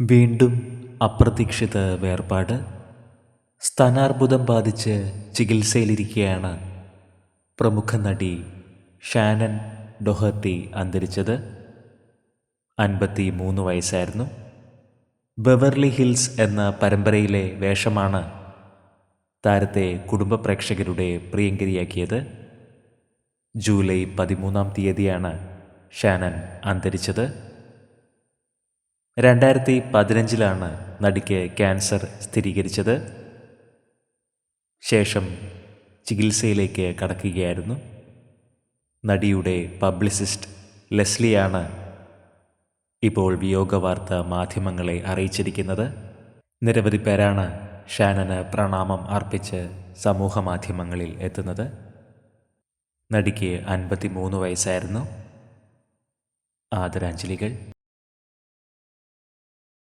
വീണ്ടും അപ്രതീക്ഷിത വേർപാട്. സ്ഥാനാർബുദം ബാധിച്ച് ചികിത്സയിലിരിക്കെയാണ് പ്രമുഖ നടി ഷാനൻ ഡൊഹത്തി അന്തരിച്ചത്. അൻപത്തി മൂന്ന് വയസ്സായിരുന്നു. ബെവർലി ഹിൽസ് എന്ന പരമ്പരയിലെ വേഷമാണ് താരത്തെ കുടുംബ പ്രേക്ഷകരുടെ പ്രിയങ്കരിയാക്കിയത്. ജൂലൈ പതിമൂന്നാം തീയതിയാണ് ഷാനൻ അന്തരിച്ചത്. രണ്ടായിരത്തി പതിനഞ്ചിലാണ് നടിക്ക് ക്യാൻസർ സ്ഥിരീകരിച്ചത്. ശേഷം ചികിത്സയിലേക്ക് കടക്കുകയായിരുന്നു. നടിയുടെ പബ്ലിസിസ്റ്റ് ലെസ്ലിയാണ് ഇപ്പോൾ വിയോഗ വാർത്ത മാധ്യമങ്ങളെ അറിയിച്ചിരിക്കുന്നത്. നിരവധി പേരാണ് ഷാനന് പ്രണാമം അർപ്പിച്ച് സമൂഹ മാധ്യമങ്ങളിൽ എത്തുന്നത്. നടിക്ക് അൻപത്തി മൂന്ന് വയസ്സായിരുന്നു. ആദരാഞ്ജലികൾ.